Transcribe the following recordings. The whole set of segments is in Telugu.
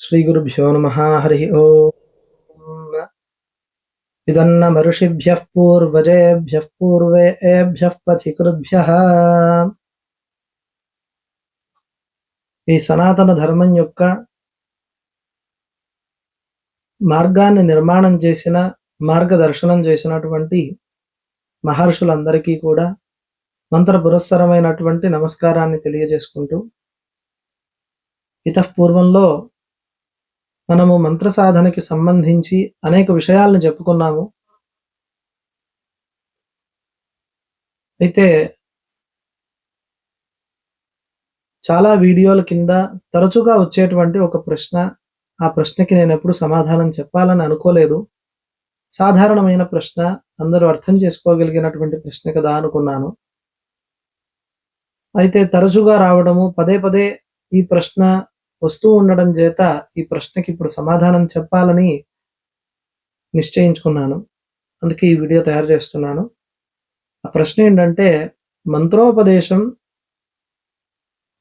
श्रीगुरुभ्यो नमः हरिः ओम् इदन्नमऋषिभ्यः पूर्वजेभ्यः पूर्वेभ्यः పథికృద్భ్యः ఈ సనాతన ధర్మం యొక్క మార్గాన్ని నిర్మాణం చేసిన మార్గదర్శనం చేసినటువంటి మహర్షులందరికీ కూడా మంత్ర పురస్సరమైనటువంటి నమస్కారాన్ని తెలియజేసుకుంటూ ఇతపూర్వంలో మనము మంత్ర సాధనకి సంబంధించి అనేక విషయాలను చెప్పుకున్నాము. అయితే చాలా వీడియోల కింద తరచుగా వచ్చేటువంటి ఒక ప్రశ్న ఆ ప్రశ్నకి నేను ఎప్పుడు సమాధానం చెప్పాలని అనుకోలేదు. సాధారణమైన ప్రశ్న అందరూ అర్థం చేసుకోగలిగినటువంటి ప్రశ్న కదా అనుకున్నాను. అయితే తరచుగా రావడము పదే పదే ఈ ప్రశ్న వస్తూ ఉండడం చేత ఈ ప్రశ్నకి ఇప్పుడు సమాధానం చెప్పాలని నిశ్చయించుకున్నాను. అందుకే ఈ వీడియో తయారు చేస్తున్నాను. ఆ ప్రశ్న ఏంటంటే మంత్రోపదేశం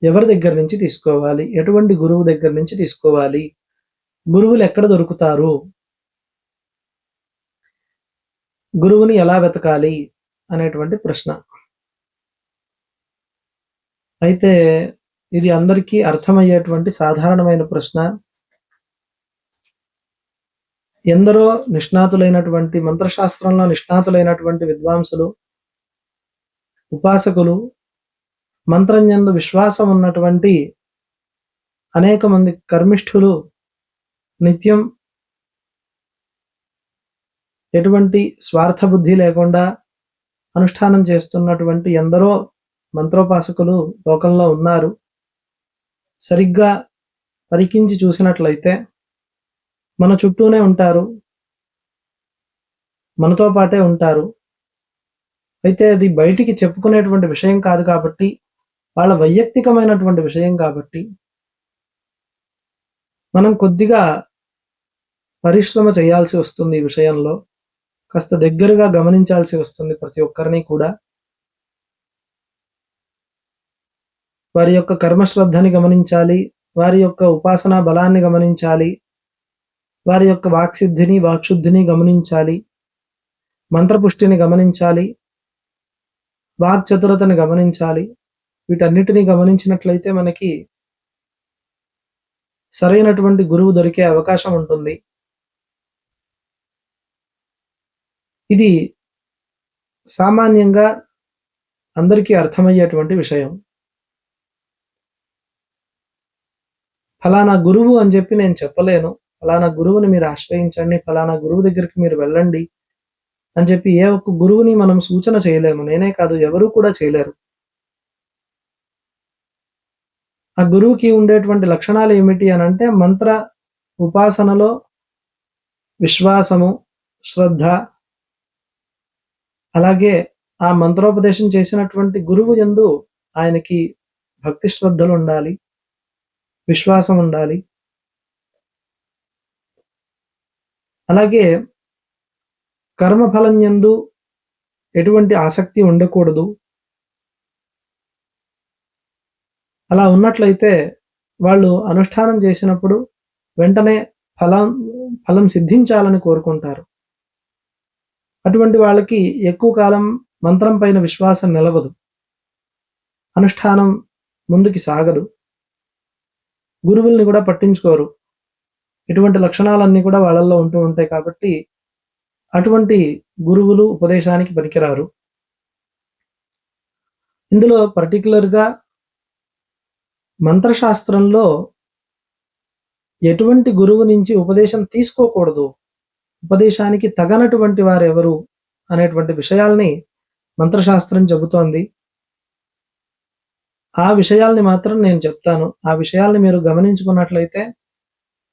ఎవరి దగ్గర నుంచి తీసుకోవాలి? ఎటువంటి గురువు దగ్గర నుంచి తీసుకోవాలి? గురువులు ఎక్కడ దొరుకుతారు? గురువుని ఎలా వెతకాలి? అనేటువంటి ప్రశ్న. అయితే ఇది అందరికీ అర్థమయ్యేటువంటి సాధారణమైన ప్రశ్న. ఎందరో నిష్ణాతులైనటువంటి మంత్రశాస్త్రంలో నిష్ణాతులైనటువంటి విద్వాంసులు ఉపాసకులు మంత్రంయందు విశ్వాసం ఉన్నటువంటి అనేక మంది కర్మిష్ఠులు నిత్యం ఎటువంటి స్వార్థ బుద్ధి లేకుండా అనుష్ఠానం చేస్తున్నటువంటి ఎందరో మంత్రోపాసకులు లోకంలో ఉన్నారు. సరిగ్గా పరికించి చూసినట్లయితే మన చుట్టూనే ఉంటారు మనతో పాటే ఉంటారు. అయితే అది బయటికి చెప్పుకునేటువంటి విషయం కాదు కాబట్టి వాళ్ళ వైయక్తికమైనటువంటి విషయం కాబట్టి మనం కొద్దిగా పరిశ్రమ చేయాల్సి వస్తుంది ఈ విషయంలో. కాస్త దగ్గరగా గమనించాల్సి వస్తుంది ప్రతి ఒక్కరిని కూడా. వారి యొక్క కర్మశ్రద్ధని గమనించాలి వారి యొక్క ఉపాసనా బలాన్ని గమనించాలి వారి యొక్క వాక్సిద్ధిని వాక్శుద్ధిని గమనించాలి మంత్రపుష్టిని గమనించాలి వాక్చతురతని గమనించాలి. వీటన్నిటిని గమనించినట్లయితే మనకి సరైనటువంటి గురువు దొరికే అవకాశం ఉంటుంది. ఇది సామాన్యంగా అందరికీ అర్థమయ్యేటువంటి విషయం. ఫలానా గురువు అని చెప్పి నేను చెప్పలేను. ఫలానా గురువుని మీరు ఆశ్రయించండి. ఫలానా గురువు దగ్గరికి మీరు వెళ్ళండి అని చెప్పి ఏ ఒక్క గురువుని మనం సూచన చేయలేము. నేనే కాదు ఎవరు కూడా చేయలేరు. ఆ గురువుకి ఉండేటువంటి లక్షణాలు ఏమిటి అని అంటే మంత్ర ఉపాసనలో విశ్వాసము శ్రద్ధ. అలాగే ఆ మంత్రోపదేశం చేసినటువంటి గురువు ఎందు ఆయనకి భక్తి శ్రద్ధలు ఉండాలి. విశ్వాసం ఉండాలి. అలాగే కర్మఫలం ఎందు ఎటువంటి ఆసక్తి ఉండకూడదు. అలా ఉన్నట్లయితే వాళ్ళు అనుష్ఠానం చేసినప్పుడు వెంటనే ఫలం ఫలం సిద్ధించాలని కోరుకుంటారు. అటువంటి వాళ్ళకి ఎక్కువ కాలం మంత్రం పైన విశ్వాసం నిలవదు. అనుష్ఠానం ముందుకి సాగదు. గురువుల్ని కూడా పట్టించుకోరు. ఇటువంటి లక్షణాలన్నీ కూడా వాళ్ళల్లో ఉంటూ ఉంటాయి కాబట్టి అటువంటి గురువులు ఉపదేశానికి పనికిరారు. ఇందులో పర్టికులర్గా మంత్రశాస్త్రంలో ఎటువంటి గురువు నుంచి ఉపదేశం తీసుకోకూడదు. ఉపదేశానికి తగనటువంటి వారెవరు అనేటువంటి విషయాల్ని మంత్రశాస్త్రం చెబుతోంది. ఆ విషయాల్ని మాత్రం నేను చెప్తాను. ఆ విషయాల్ని మీరు గమనించుకున్నట్లయితే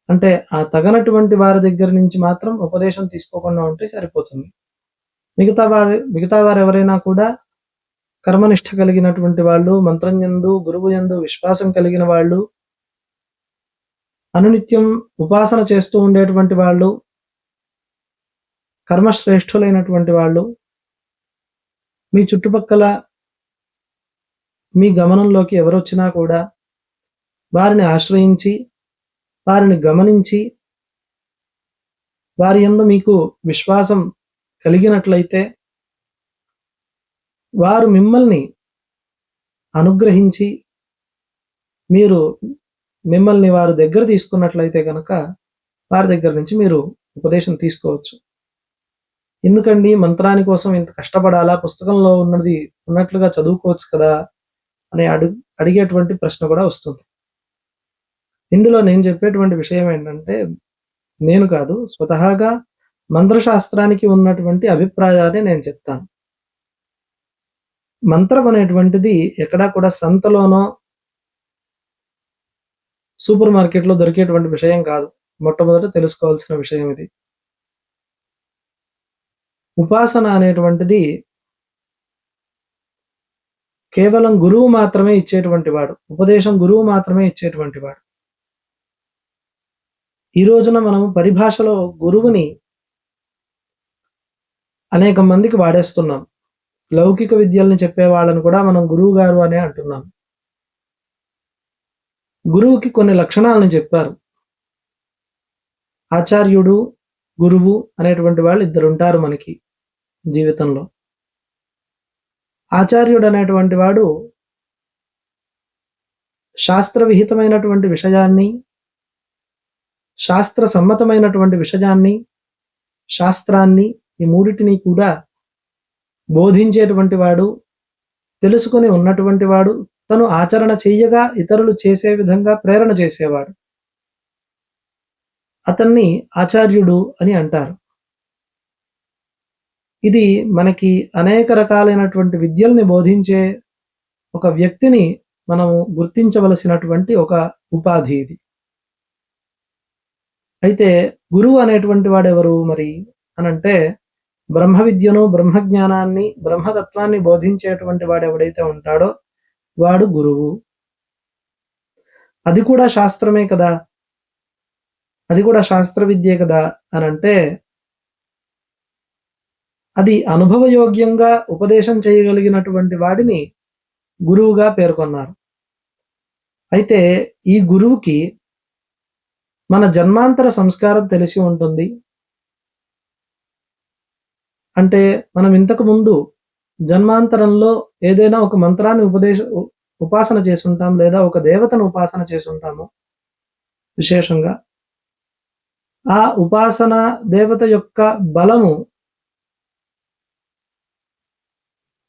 అంటే ఆ తగనటువంటి వారి దగ్గర నుంచి మాత్రం ఉపదేశం తీసుకోకుండా ఉంటే సరిపోతుంది. మిగతా వారి మిగతా వారు ఎవరైనా కూడా కర్మనిష్ట కలిగినటువంటి వాళ్ళు మంత్రం ఎందు గురువు ఎందు విశ్వాసం కలిగిన వాళ్ళు అనునిత్యం ఉపాసన చేస్తూ ఉండేటువంటి వాళ్ళు కర్మశ్రేష్ఠులైనటువంటి వాళ్ళు మీ చుట్టుపక్కల మీ గమనంలోకి ఎవరొచ్చినా కూడా వారిని ఆశ్రయించి వారిని గమనించి వారి యందు మీకు విశ్వాసం కలిగినట్లయితే వారు మిమ్మల్ని అనుగ్రహించి మీరు మిమ్మల్ని వారు దగ్గర తీసుకున్నట్లయితే కనుక వారి దగ్గర నుంచి మీరు ఉపదేశం తీసుకోవచ్చు. ఎందుకండి? మంత్రాని కోసం ఇంత కష్టపడాలా? పుస్తకంలో ఉన్నది ఉన్నట్లుగా చదువుకోవచ్చు కదా? అని అడుగు అడిగేటువంటి ప్రశ్న కూడా వస్తుంది. ఇందులో నేను చెప్పేటువంటి విషయం ఏంటంటే నేను కాదు స్వతహాగా మంత్రశాస్త్రానికి ఉన్నటువంటి అభిప్రాయాన్ని నేను చెప్తాను. మంత్రం అనేటువంటిది ఎక్కడా కూడా సంతలోనో సూపర్ మార్కెట్లో దొరికేటువంటి విషయం కాదు. మొట్టమొదట తెలుసుకోవాల్సిన విషయం ఇది. ఉపాసన అనేటువంటిది కేవలం గురువు మాత్రమే ఇచ్చేటువంటి వాడు ఉపదేశం గురువు మాత్రమే ఇచ్చేటువంటి వాడు. ఈ రోజున మనం పరిభాషలో గురువుని అనేక మందికి వాడేస్తున్నాం. లౌకిక విద్యల్ని చెప్పే వాళ్ళని కూడా మనం గురువు గారు అనే అంటున్నాం. గురువుకి కొన్ని లక్షణాలను చెప్పారు. ఆచార్యుడు గురువు అనేటువంటి వాళ్ళు ఇద్దరుంటారు మనకి జీవితంలో. ఆచార్యుడు అనేటువంటి వాడు శాస్త్ర విహితమైనటువంటి విషయాన్ని శాస్త్ర సమ్మతమైనటువంటి విషయాన్ని శాస్త్రాన్ని ఈ మూడిటిని కూడా బోధించేటువంటి వాడు తెలుసుకుని ఉన్నటువంటి వాడు తను ఆచరణ చెయ్యగా ఇతరులు చేసే విధంగా ప్రేరణ చేసేవాడు. అతన్ని ఆచార్యుడు అని అంటారు. ఇది మనకి అనేక రకాలైనటువంటి విద్యల్ని బోధించే ఒక వ్యక్తిని మనము గుర్తించవలసినటువంటి ఒక ఉపాధి ఇది. అయితే గురువు అనేటువంటి వాడెవరు మరి? అనంటే బ్రహ్మ విద్యను బ్రహ్మజ్ఞానాన్ని బ్రహ్మతత్వాన్ని బోధించేటువంటి వాడు ఎవడైతే ఉంటాడో వాడు గురువు. అది కూడా శాస్త్రమే కదా? అది కూడా శాస్త్ర విద్యే కదా? అని అంటే అది అనుభవయోగ్యంగా ఉపదేశం చేయగలిగినటువంటి వాడిని గురువుగా పేర్కొన్నారు. అయితే ఈ గురువుకి మన జన్మాంతర సంస్కారం తెలిసి ఉంటుంది. అంటే మనం ఇంతకు ముందు జన్మాంతరంలో ఏదైనా ఒక మంత్రాన్ని ఉపదేశ ఉపాసన చేసుంటాం లేదా ఒక దేవతను ఉపాసన చేసుంటాము విశేషంగా. ఆ ఉపాసన దేవత యొక్క బలము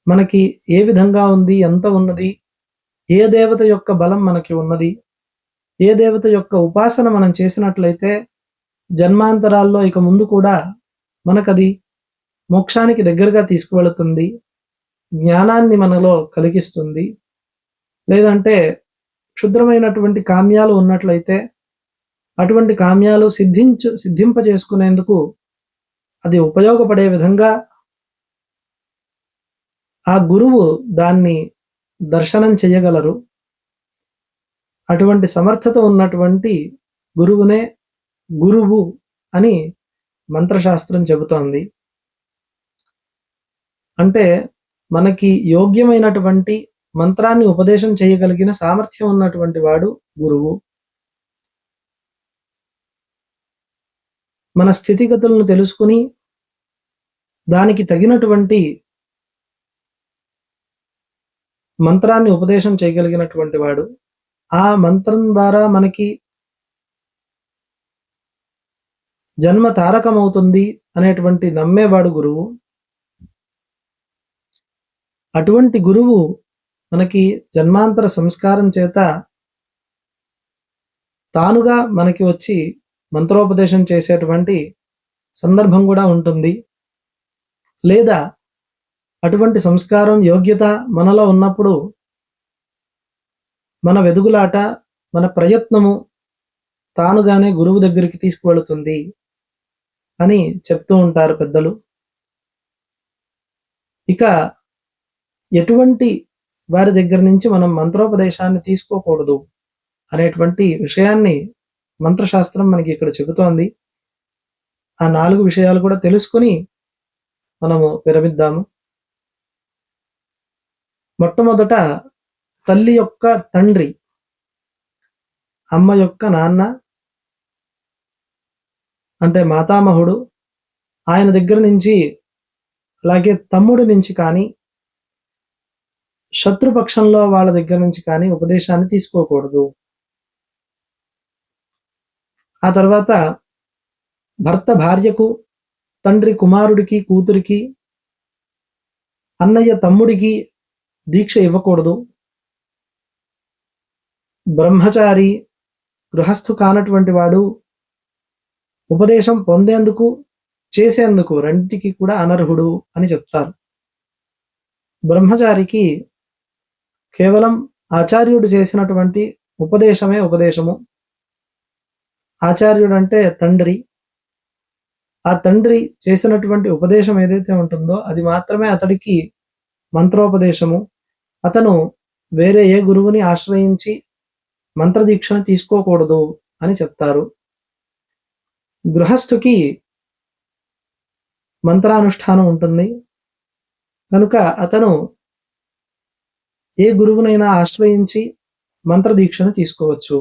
మనకి ఏ విధంగా ఉంది ఎంత ఉన్నది ఏ దేవత యొక్క బలం మనకి ఉన్నది ఏ దేవత యొక్క ఉపాసన మనం చేసినట్లయితే జన్మాంతరాల్లో ఇక ముందు కూడా మనకది మోక్షానికి దగ్గరగా తీసుకువెళుతుంది జ్ఞానాన్ని మనలో కలిగిస్తుంది. లేదంటే క్షుద్రమైనటువంటి కామ్యాలు ఉన్నట్లయితే అటువంటి కామ్యాలు సిద్ధించు సిద్ధింప చేసుకునేందుకు అది ఉపయోగపడే విధంగా ఆ గురువు దాన్ని దర్శనం చేయగలరు. అటువంటి సమర్థత ఉన్నటువంటి గురువునే గురువు అని మంత్రశాస్త్రం చెబుతోంది. అంటే మనకి యోగ్యమైనటువంటి మంత్రాన్ని ఉపదేశం చేయగలిగిన సామర్థ్యం ఉన్నటువంటి వాడు గురువు. మన స్థితిగతులను తెలుసుకుని దానికి తగినటువంటి మంత్రాన్ని ఉపదేశం చేయగలిగినటువంటి వాడు ఆ మంత్రం ద్వారా మనకి జన్మ తారకమవుతుంది అనేటువంటి నమ్మేవాడు గురువు. అటువంటి గురువు మనకి జన్మాంతర సంస్కారం చేత తానుగా మనకి వచ్చి మంత్రోపదేశం చేసేటువంటి సందర్భం కూడా ఉంటుంది. లేదా అటువంటి సంస్కారం యోగ్యత మనలో ఉన్నప్పుడు మన వెదుగులాట మన ప్రయత్నము తానుగానే గురువు దగ్గరికి తీసుకువెళుతుంది అని చెప్తూ ఉంటారు పెద్దలు. ఇక ఎటువంటి వారి దగ్గర నుంచి మనం మంత్రోపదేశాన్ని తీసుకోకూడదు అనేటువంటి విషయాన్ని మంత్రశాస్త్రం మనకి ఇక్కడ చెబుతోంది. ఆ నాలుగు విషయాలు కూడా తెలుసుకొని మనము విరమిద్దాము. మొట్టమొదట తల్లి యొక్క తండ్రి అమ్మ యొక్క నాన్న అంటే మాతామహుడు ఆయన దగ్గర నుంచి అలాగే తమ్ముడి నుంచి కానీ శత్రుపక్షంలో వాళ్ళ దగ్గర నుంచి కానీ ఉపదేశాన్ని తీసుకోకూడదు. ఆ తర్వాత భర్త భార్యకు తండ్రి కుమారుడికి కూతురికి అన్నయ్య తమ్ముడికి దీక్ష ఇవ్వకూడదు బ్రహ్మచారి గృహస్థు కానటువంటి వాడు ఉపదేశం పొందేందుకు చేసేందుకు రెంటికి కూడా అనర్హుడు అని చెప్తారు. బ్రహ్మచారికి కేవలం ఆచార్యుడు చేసినటువంటి ఉపదేశమే ఉపదేశము ఆచార్యుడు అంటే తండ్రి ఆ తండ్రి చేసినటువంటి ఉపదేశం ఏదైతే ఉంటుందో అది మాత్రమే అతడికి మంత్రోపదేశము. అతను వేరే ఏ గురువుని ఆశ్రయించి మంత్రదీక్షను తీసుకోకూడదు అని చెప్తారు. గృహస్థుకి మంత్రానుష్ఠానం ఉంటుంది. కనుక అతను ఏ గురువునైనా ఆశ్రయించి మంత్రదీక్షను తీసుకోవచ్చు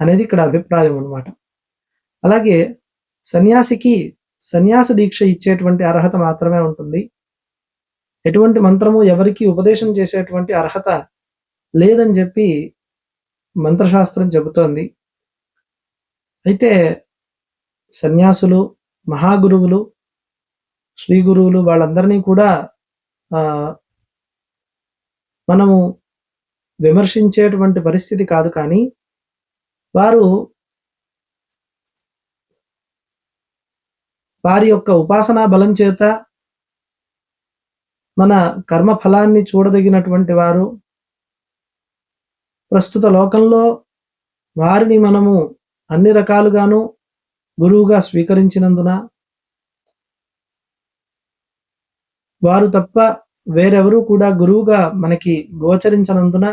అనేది ఇక్కడ అభిప్రాయం అనమాట అలాగే సన్యాసికి సన్యాస దీక్ష ఇచ్చేటువంటి అర్హత మాత్రమే ఉంటుంది. ఎటువంటి మంత్రము ఎవరికి ఉపదేశం చేసేటువంటి అర్హత లేదని చెప్పి మంత్రశాస్త్రం చెబుతోంది. అయితే సన్యాసులు మహాగురువులు శ్రీ గురువులు వాళ్ళందరినీ కూడా మనము విమర్శించేటువంటి పరిస్థితి కాదు కానీ వారు వారి యొక్క ఉపాసనా బలం చేత మన కర్మ ఫలాన్ని చూడదగినటువంటి వారు. ప్రస్తుత లోకంలో వారిని మనము అన్ని రకాలుగాను గురువుగా స్వీకరించినందున వారు తప్ప వేరెవరూ కూడా గురువుగా మనకి గోచరించనందున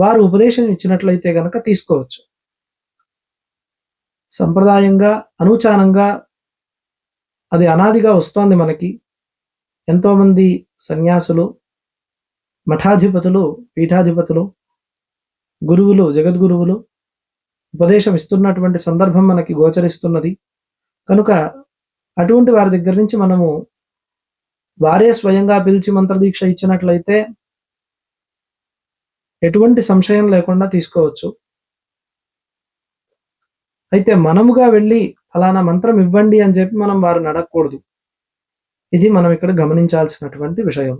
వారు ఉపదేశం ఇచ్చినట్లయితే గనక తీసుకోవచ్చు. సంప్రదాయంగా అనూచానంగా అది అనాదిగా వస్తోంది మనకి. ఎంతోమంది సన్యాసులు మఠాధిపతులు పీఠాధిపతులు గురువులు జగద్గురువులు ఉపదేశం ఇస్తున్నటువంటి సందర్భం మనకి గోచరిస్తున్నది. కనుక అటువంటి వారి దగ్గర నుంచి మనము వారే స్వయంగా పిలిచి మంత్రదీక్ష ఇచ్చినట్లయితే ఎటువంటి సంశయం లేకుండా తీసుకోవచ్చు. అయితే మనముగా వెళ్ళి ఫలానా మంత్రం ఇవ్వండి అని చెప్పి మనం వారిని అడగకూడదు. ఇది మనం ఇక్కడ గమనించాల్సినటువంటి విషయం.